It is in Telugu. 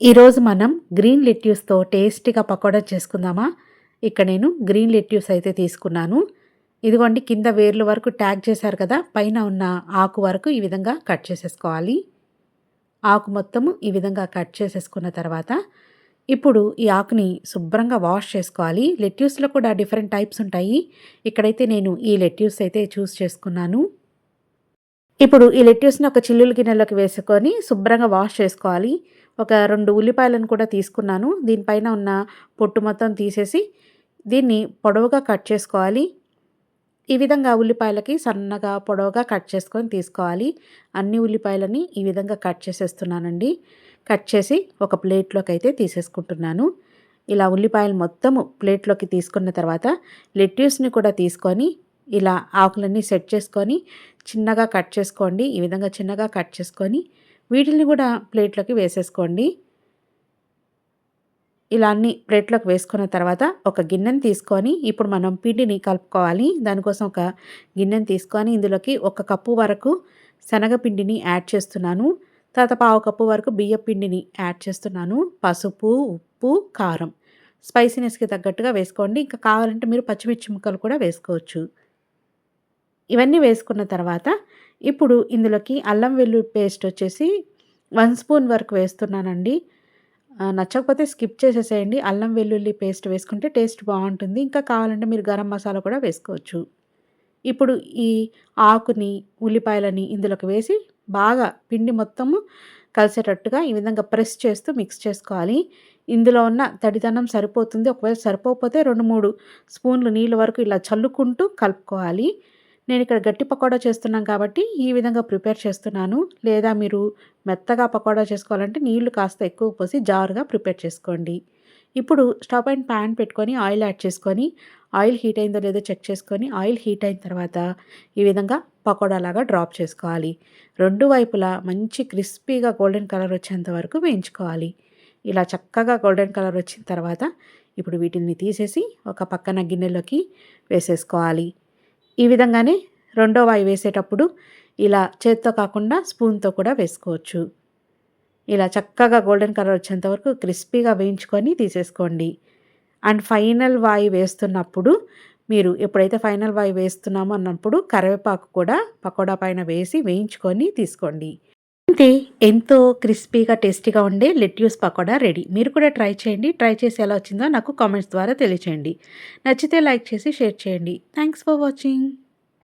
ఈరోజు మనం గ్రీన్ లెట్యూస్తో టేస్టీగా పకోడా చేసుకుందామా? ఇక్కడ నేను గ్రీన్ లెట్యూస్ అయితే తీసుకున్నాను. ఇదిగోండి కింద వేర్ల వరకు ట్యాగ్ చేశారు కదా పైన ఉన్న ఆకు వరకు ఈ విధంగా కట్ చేసేసుకోవాలి. ఆకు మొత్తము ఈ విధంగా కట్ చేసేసుకున్న తర్వాత ఇప్పుడు ఈ ఆకుని శుభ్రంగా వాష్ చేసుకోవాలి. లెట్యూస్లో కూడా డిఫరెంట్ టైప్స్ ఉంటాయి. ఇక్కడైతే నేను ఈ లెట్యూస్ అయితే చూస్ చేసుకున్నాను. ఇప్పుడు ఈ లెట్యూస్ని ఒక చిల్లుల గిన్నెలోకి వేసుకొని శుభ్రంగా వాష్ చేసుకోవాలి. ఒక రెండు ఉల్లిపాయలను కూడా తీసుకున్నాను. దీనిపైన ఉన్న పొట్టు మొత్తం తీసేసి దీన్ని పొడవుగా కట్ చేసుకోవాలి. ఈ విధంగా ఉల్లిపాయలకి సన్నగా పొడవుగా కట్ చేసుకొని తీసుకోవాలి. అన్ని ఉల్లిపాయలని ఈ విధంగా కట్ చేసేస్తున్నానండి. కట్ చేసి ఒక ప్లేట్లోకి అయితే తీసేసుకుంటున్నాను. ఇలా ఉల్లిపాయలు మొత్తము ప్లేట్లోకి తీసుకున్న తర్వాత లెట్యూస్ని కూడా తీసుకొని ఇలా ఆకులన్నీ సెట్ చేసుకొని చిన్నగా కట్ చేసుకోండి. ఈ విధంగా చిన్నగా కట్ చేసుకొని వీటిని కూడా ప్లేట్లోకి వేసేసుకోండి. ఇలా అన్ని ప్లేట్లోకి వేసుకున్న తర్వాత ఒక గిన్నెని తీసుకొని ఇప్పుడు మనం పిండిని కలుపుకోవాలి. దానికోసం ఒక గిన్నెని తీసుకొని ఇందులోకి ఒక కప్పు వరకు శనగపిండిని యాడ్ చేస్తున్నాను. తర్వాత పావు కప్పు వరకు బియ్య పిండిని యాడ్ చేస్తున్నాను. పసుపు ఉప్పు కారం. స్పైసీనెస్కి తగ్గట్టుగా వేసుకోండి. ఇంకా కావాలంటే మీరు పచ్చిమిర్చి ముక్కలు కూడా వేసుకోవచ్చు. ఇవన్నీ వేసుకున్న తర్వాత ఇప్పుడు ఇందులోకి అల్లం వెల్లుల్లి పేస్ట్ వచ్చేసి వన్ స్పూన్ వరకు వేస్తున్నానండి. నచ్చకపోతే స్కిప్ చేసేసేయండి. అల్లం వెల్లుల్లి పేస్ట్ వేసుకుంటే టేస్ట్ బాగుంటుంది. ఇంకా కావాలంటే మీరు గరం మసాలా కూడా వేసుకోవచ్చు. ఇప్పుడు ఈ ఆకుని ఉల్లిపాయలని ఇందులోకి వేసి బాగా పిండి మొత్తము కలిసేటట్టుగా ఈ విధంగా ప్రెస్ చేస్తూ మిక్స్ చేసుకోవాలి. ఇందులో ఉన్న తడిదనం సరిపోతుంది. ఒకవేళ సరిపోకపోతే రెండు మూడు స్పూన్లు నీళ్ళ వరకు ఇలా చల్లుకుంటూ కలుపుకోవాలి. నేను ఇక్కడ గట్టి పకోడా చేస్తున్నాం కాబట్టి ఈ విధంగా ప్రిపేర్ చేస్తున్నాను. లేదా మీరు మెత్తగా పకోడా చేసుకోవాలంటే నీళ్ళు కాస్త ఎక్కువ పోసి జారుగా ప్రిపేర్ చేసుకోండి. ఇప్పుడు స్టవ్ అండ్ ప్యాన్ పెట్టుకొని ఆయిల్ యాడ్ చేసుకొని ఆయిల్ హీట్ అయిందో లేదో చెక్ చేసుకొని ఆయిల్ హీట్ అయిన తర్వాత ఈ విధంగా పకోడా లాగా డ్రాప్ చేసుకోవాలి. రెండు వైపులా మంచి క్రిస్పీగా గోల్డెన్ కలర్ వచ్చేంత వరకు వేయించుకోవాలి. ఇలా చక్కగా గోల్డెన్ కలర్ వచ్చిన తర్వాత ఇప్పుడు వీటిని తీసేసి ఒక పక్కన గిన్నెలోకి వేసేసుకోవాలి. ఈ విధంగానే రెండో వాయి వేసేటప్పుడు ఇలా చేత్తో కాకుండా స్పూన్తో కూడా వేసుకోవచ్చు. ఇలా చక్కగా గోల్డెన్ కలర్ వచ్చేంత వరకు క్రిస్పీగా వేయించుకొని తీసేసుకోండి. అండ్ ఫైనల్ వాయి వేస్తున్నప్పుడు మీరు ఎప్పుడైతే ఫైనల్ వాయి వేస్తున్నామో అన్నప్పుడు కరివేపాకు కూడా పకోడా పైన వేసి వేయించుకొని తీసుకోండి. అంతే ఎంతో క్రిస్పీగా టేస్టీగా ఉండే లెట్యూస్ పకోడా రెడీ. మీరు కూడా ట్రై చేయండి. ట్రై చేసి ఎలా వచ్చిందో నాకు కామెంట్స్ ద్వారా తెలియచేయండి. నచ్చితే లైక్ చేసి షేర్ చేయండి. Thanks for watching.